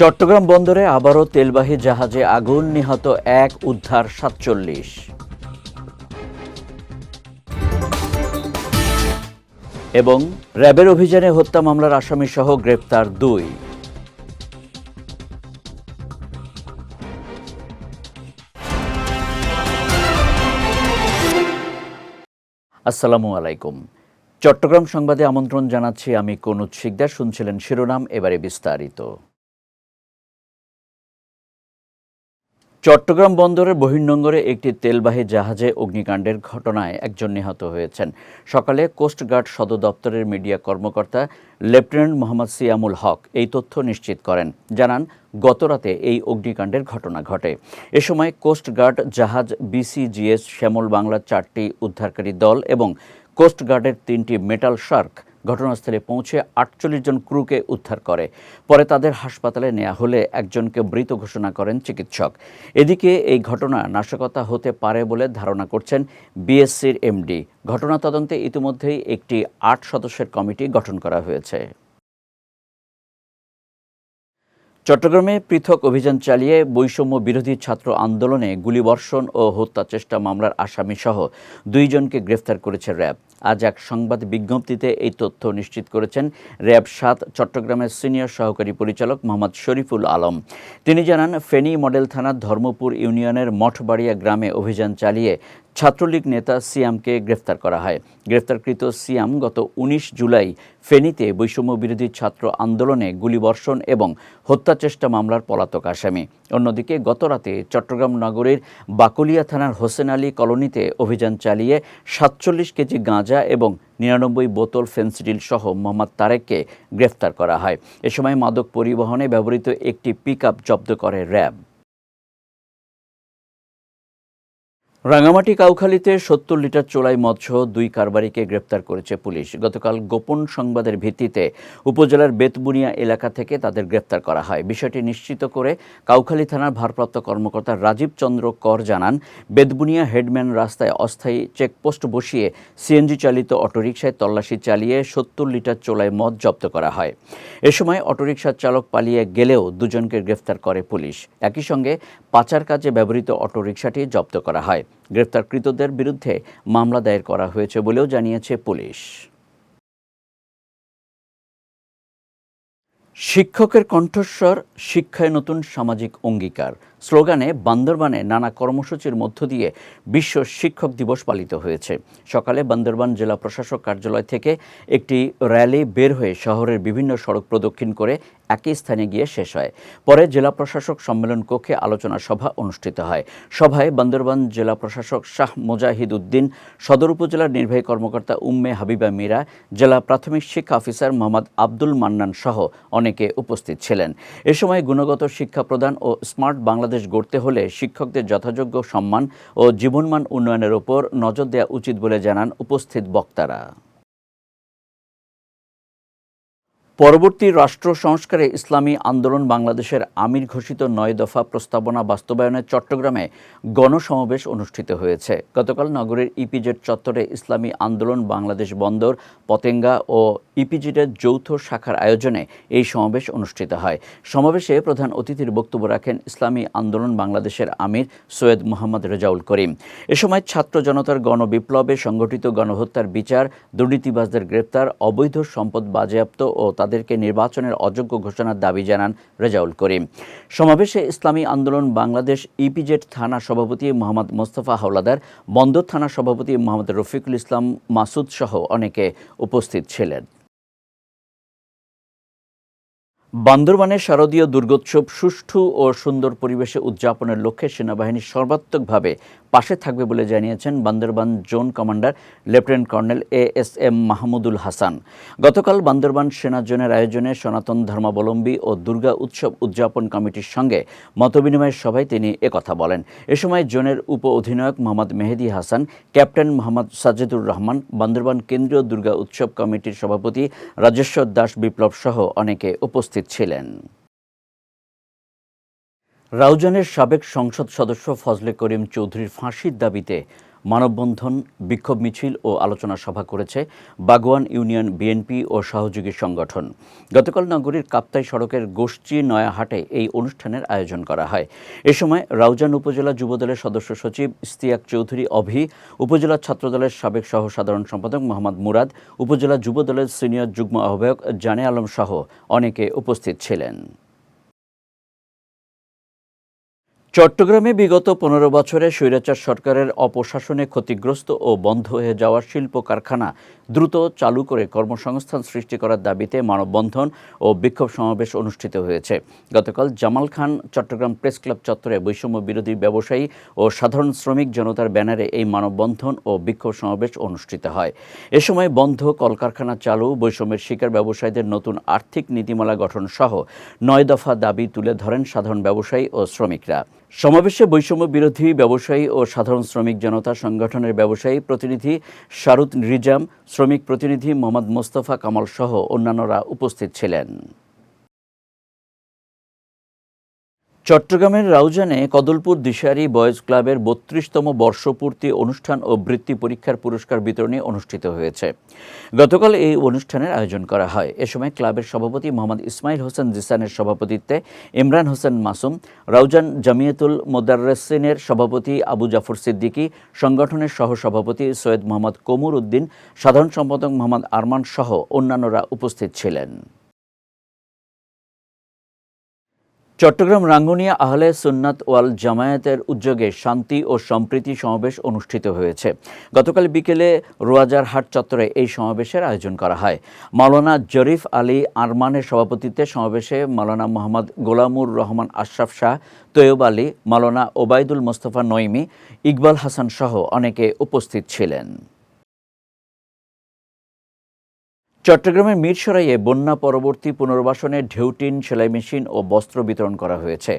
চট্টগ্রাম বন্দরে আবারও তেলবাহী জাহাজে আগুন নিহত এক, উদ্ধার সাতচল্লিশ। এবং র্যাবের অভিযানে হত্যা মামলার আসামি সহ গ্রেপ্তার দুই। আসসালামু আলাইকুম। চট্টগ্রাম সংবাদে আমন্ত্রণ জানাচ্ছি আমি কনুজ শিকদার। শুনছিলেন শিরোনাম, এবারে বিস্তারিত। চট্টগ্রাম বন্দরের বহির্নোঙ্গরে একটি তেলবাহী জাহাজে অগ্নিকাণ্ডের ঘটনায় একজন নিহত হয়েছেন। সকালে কোস্টগার্ড সদর দপ্তরের মিডিয়া কর্মকর্তা লেফটেন্যান্ট মোহাম্মদ সিয়ামুল হক এই তথ্য নিশ্চিত করেন। জানান, গতরাতে এই অগ্নিকাণ্ডের ঘটনা ঘটে। এ সময় কোস্টগার্ড জাহাজ বিসিজিএস শ্যামল বাংলার চারটি উদ্ধারকারী দল এবং কোস্টগার্ডের তিনটি মেটাল শার্ক ঘটনাস্থলে পৌঁছে আটচল্লিশ জন ক্রুকে উদ্ধার করে। পরে তাদের হাসপাতালে নেওয়া হলে একজনকে মৃত ঘোষণা করেন চিকিৎসক। এদিকে এই ঘটনা নাশকতা হতে পারে বলে ধারণা করছেন বিএসসির এমডি। ঘটনা তদন্তে ইতিমধ্যেই একটি আট সদস্যের কমিটি গঠন করা হয়েছে। চট্টগ্রামে পৃথক অভিযান চালিয়ে বৈষম্য বিরোধী ছাত্র আন্দোলনে গুলিবর্ষণ ও হত্যা চেষ্টা মামলার আসামি সহ দুইজনকে গ্রেফতার করেছে র্যাব। আজ এক সংবাদ বিজ্ঞপ্তিতে এই তথ্য নিশ্চিত করেছেন র্যাব সাত চট্টগ্রামের সিনিয়র সহকারী পরিচালক মোহাম্মদ শরীফুল আলম। তিনি জানান, ফেনী মডেল থানার ধর্মপুর ইউনিয়নের মঠবাড়িয়া গ্রামে অভিযান চালিয়ে ছাত্রলীগ নেতা সিয়ামকে গ্রেফতার করা হয়। গ্রেফতারকৃত সিয়াম গত উনিশ জুলাই ফেনীতে বৈষম্য বিরোধী ছাত্র আন্দোলনে গুলিবর্ষণ এবং হত্যাচেষ্টা মামলার পলাতক আসামি। অন্যদিকে গতরাতে চট্টগ্রাম নগরীর বাকুলিয়া থানার হোসেন আলী কলোনিতে অভিযান চালিয়ে সাতচল্লিশ কেজি গাঁজা এবং নিরানব্বই বোতল ফেন্সিডিল সহ মোহাম্মদ তারেককে গ্রেফতার করা হয়। এ সময় মাদক পরিবহনে ব্যবহৃত একটি পিক জব্দ করে র্যাব। রাঙামাটি কাউখালীতে সত্তর লিটার চোলাই মৎস্য দুই কারবারিকে গ্রেপ্তার করেছে পুলিশ। গতকাল গোপন সংবাদের ভিত্তিতে উপজেলার বেতবুনিয়া এলাকা থেকে তাদের গ্রেপ্তার করা হয়। বিষয়টি নিশ্চিত করে কাউখালী থানার ভারপ্রাপ্ত কর্মকর্তা রাজীব চন্দ্র কর জানান, বেতবুনিয়া হেডম্যান রাস্তায় অস্থায়ী চেকপোস্ট বসিয়ে সিএনজি চালিত অটোরিকশায় তল্লাশি চালিয়ে সত্তর লিটার চোলাই মদ জব্দ করা হয়। এ সময় অটোরিকশার চালক পালিয়ে গেলেও দুজনকে গ্রেফতার করে পুলিশ। একই সঙ্গে পাচার কাজে ব্যবহৃত অটোরিকশাটি জব্দ করা হয়। গ্রেফতারকৃতদের বিরুদ্ধে মামলা দায়ের করা হয়েছে বলেও জানিয়েছে পুলিশ। শিক্ষকের কণ্ঠস্বর, শিক্ষায় নতুন সামাজিক অঙ্গীকার স্লোগানে বান্দরবানে নানা কর্মসূচির মধ্য দিয়ে বিশ্ব শিক্ষক দিবস পালিত হয়েছে। সকালে বান্দরবান জেলা প্রশাসক কার্যালয় থেকে একটি র্যালি বের হয়ে শহরের বিভিন্ন সড়ক প্রদক্ষিণ করে একই স্থানে গিয়ে শেষ হয়। পরে জেলা প্রশাসক সম্মেলন কক্ষে আলোচনা সভা অনুষ্ঠিত হয়। সভায় বান্দরবান জেলা প্রশাসক শাহ মোজাহিদ উদ্দিন, সদর উপজেলার নির্বাহী কর্মকর্তা উম্মে হাবিবা মীরা, জেলা প্রাথমিক শিক্ষা অফিসার মোহাম্মদ আব্দুল মান্নান সহ অনেকে উপস্থিত ছিলেন। এ সময় গুণগত শিক্ষা প্রদান ও স্মার্ট বাংলাদেশ গড়তে হলে শিক্ষকদের যথাযোগ্য সম্মান ও জীবনমান উন্নয়নের ওপর নজর দেওয়া উচিত বলে জানান উপস্থিত বক্তারা। পরবর্তী রাষ্ট্র সংস্কারে ইসলামী আন্দোলন বাংলাদেশের আমির ঘোষিত নয় দফা প্রস্তাবনা বাস্তবায়নে চট্টগ্রামে গণসমাবেশ অনুষ্ঠিত হয়েছে। গতকাল নগরের ইপিজেড চত্বরে ইসলামী আন্দোলন বাংলাদেশ বন্দর, পতেঙ্গা ও ইপিজেডের যৌথ শাখার আয়োজনে এই সমাবেশ অনুষ্ঠিত হয়। সমাবেশে প্রধান অতিথির বক্তব্য রাখেন ইসলামী আন্দোলন বাংলাদেশের আমির সৈয়দ মোহাম্মদ রেজাউল করিম। এ সময় ছাত্র জনতার গণবিপ্লবে সংগঠিত গণহত্যার বিচার, দুর্নীতিবাজদের গ্রেপ্তার, অবৈধ সম্পদ বাজেয়াপ্ত ও তাদেরকে নির্বাচনের অযোগ্য ঘোষণার দাবি জানান রেজাউল করিম। সমাবেশে ইসলামী আন্দোলন বাংলাদেশ ইপিজেড থানা সভাপতি মোহাম্মদ মোস্তফা হাওলাদার, বন্দর থানা সভাপতি মোহাম্মদ রফিকুল ইসলাম মাসুদ সহ অনেকে উপস্থিত ছিলেন। বান্দরবানের শারদীয় দুর্গোৎসব সুষ্ঠু ও সুন্দর পরিবেশে উদযাপনের লক্ষ্যে সেনাবাহিনী সর্বাত্মকভাবে পাশে থাকবে বলে জানিয়েছেন Bandarban zone commander lieutenant colonel A S M Mahmudul Hasan. গতকাল বান্দরবান সেনা জোনের আয়োজনে সনাতন ধর্মাবলম্বী ও দুর্গা উৎসব উদযাপন কমিটির সঙ্গে মতবিনিময়ের সভায় তিনি একথা বলেন। এ সময় জোনের উপ অধিনায়ক মোহাম্মদ মেহেদি হাসান, ক্যাপ্টেন মোহাম্মদ সাজেদুর রহমান, বান্দরবান কেন্দ্রীয় দুর্গা উৎসব কমিটির সভাপতি রাজেশ্বর দাস বিপ্লব সহ অনেকে উপস্থিত ছিলেন। রাউজানের সাবেক সংসদ সদস্য ফজলে করিম চৌধুরীর ফাঁসির দাবিতে মানববন্ধন, বিক্ষোভ মিছিল ও আলোচনা সভা করেছে বাগওয়ান ইউনিয়ন বিএনপি ও সহযোগী সংগঠন। গতকাল নগরীর কাপ্তাই সড়কের গোষ্ঠী নয়াহাটে এই অনুষ্ঠানের আয়োজন করা হয়। এ সময় রাউজান উপজেলা যুবদলের সদস্য সচিব ইস্তিয়াক চৌধুরী অভি, উপজেলা ছাত্রদলের সাবেক সহ সাধারণ সম্পাদক মোহাম্মদ মুরাদ, উপজেলা যুবদলের সিনিয়র যুগ্ম আহ্বায়ক জানে আলম সহ অনেকে উপস্থিত ছিলেন। চট্টগ্রামে বিগত পনেরো বছরে স্বৈরাচার সরকারের অপশাসনে ক্ষতিগ্রস্ত ও বন্ধ হয়ে যাওয়া শিল্প কারখানা দ্রুত চালু করে কর্মসংস্থান সৃষ্টি করার দাবিতে মানববন্ধন ও বিক্ষোভ সমাবেশ অনুষ্ঠিত হয়েছে। গতকাল জামাল খান চট্টগ্রাম প্রেস ক্লাব চত্বরে বৈষম্য বিরোধী ব্যবসায়ী ও সাধারণ শ্রমিক জনতার ব্যানারে এই মানববন্ধন ও বিক্ষোভ সমাবেশ অনুষ্ঠিত হয়। এ সময় বন্ধ কলকারখানা চালু, বৈষম্যের শিকার ব্যবসায়ীদের নতুন আর্থিক নীতিমালা গঠন সহ নয় দফা দাবি তুলে ধরেন সাধারণ ব্যবসায়ী ও শ্রমিকরা। সমাবেশে বৈষম্য বিরোধী ব্যবসায়ী ও সাধারণ শ্রমিক জনতা সংগঠনের ব্যবসায়ী প্রতিনিধি শারুদ রিজাম শ্রমিক প্রতিনিধি মোহাম্মদ মোস্তফা কামাল সহ অন্যান্যরা উপস্থিত ছিলেন। চট্টগ্রামের রাউজানে কদলপুর দিশারি বয়েজ ক্লাবের বত্রিশতম বর্ষপূর্তি অনুষ্ঠান ও বৃত্তি পরীক্ষার পুরস্কার বিতরণী অনুষ্ঠিত হয়েছে। গতকাল এই অনুষ্ঠানের আয়োজন করা হয়। এ সময় ক্লাবের সভাপতি মোহাম্মদ ইসমাইল হোসেন জিসানের সভাপতিত্বে ইমরান হোসেন মাসুম, রাউজান জামিয়াতুল মোদার্রেসিনের সভাপতি আবু জাফর সিদ্দিকী, সংগঠনের সহসভাপতি সৈয়দ মোহাম্মদ কমর উদ্দিন, সাধারণ সম্পাদক মোহাম্মদ আরমান সহ অন্যান্যরা উপস্থিত ছিলেন। চট্টগ্রাম রাঙ্গুনিয়া আহলে সুন্নাত ওয়াল জামায়াতের উদ্যোগে শান্তি ও সম্প্রীতি সমাবেশ অনুষ্ঠিত হয়েছে। গতকাল বিকেলে রোয়াজারহাট চত্বরে এই সমাবেশের আয়োজন করা হয়। মাওলানা জরিফ আলী আরমানের সভাপতিত্বে সমাবেশে মাওলানা মোহাম্মদ গোলামুর রহমান আশরাফ শাহ, তৈয়ব আলী, মাওলানা ওবায়দুল মোস্তফা নইমি, ইকবাল হাসান সহ অনেকে উপস্থিত ছিলেন। চট্টগ্রামের মিরসরাইয়ে বন্যা পরবর্তী পুনর্বাসনে ঢেউটিন সেলাই মেশিন ও বস্ত্র বিতরণ করা হয়েছে।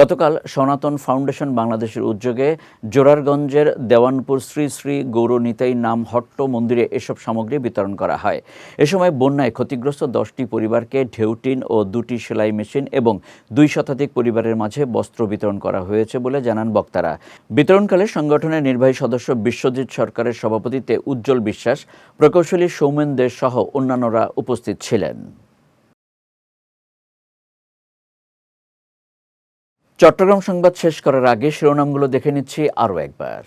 গতকাল সনাতন ফাউন্ডেশন বাংলাদেশের উদ্যোগে জোরারগঞ্জের দেওয়ানপুর শ্রী শ্রী গৌরনীতাই নাম হট্ট মন্দিরে এসব সামগ্রী বিতরণ করা হয়। এ সময় বন্যায় ক্ষতিগ্রস্ত দশটি পরিবারকে ঢেউটিন ও দুটি সেলাই মেশিন এবং দুই শতাধিক পরিবারের মাঝে বস্ত্র বিতরণ করা হয়েছে বলে জানান বক্তারা। বিতরণকালে সংগঠনের নির্বাহী সদস্য বিশ্বজিৎ সরকারের সভাপতিত্বে উজ্জ্বল বিশ্বাস, প্রকৌশলী সৌমেন দেশ সহ অন্যান্যরা উপস্থিত ছিলেন। চট্টগ্রাম সংবাদ শেষ করার আগে শিরোনামগুলো দেখে নিচ্ছি আরও একবার।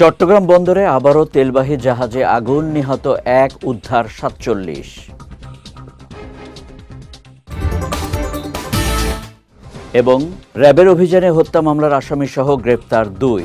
চট্টগ্রাম বন্দরে আবারও তেলবাহী জাহাজে আগুন নিহত এক, উদ্ধার সাতচল্লিশ। এবং র্যাবের অভিযানে হত্যা মামলার আসামি সহ গ্রেপ্তার দুই।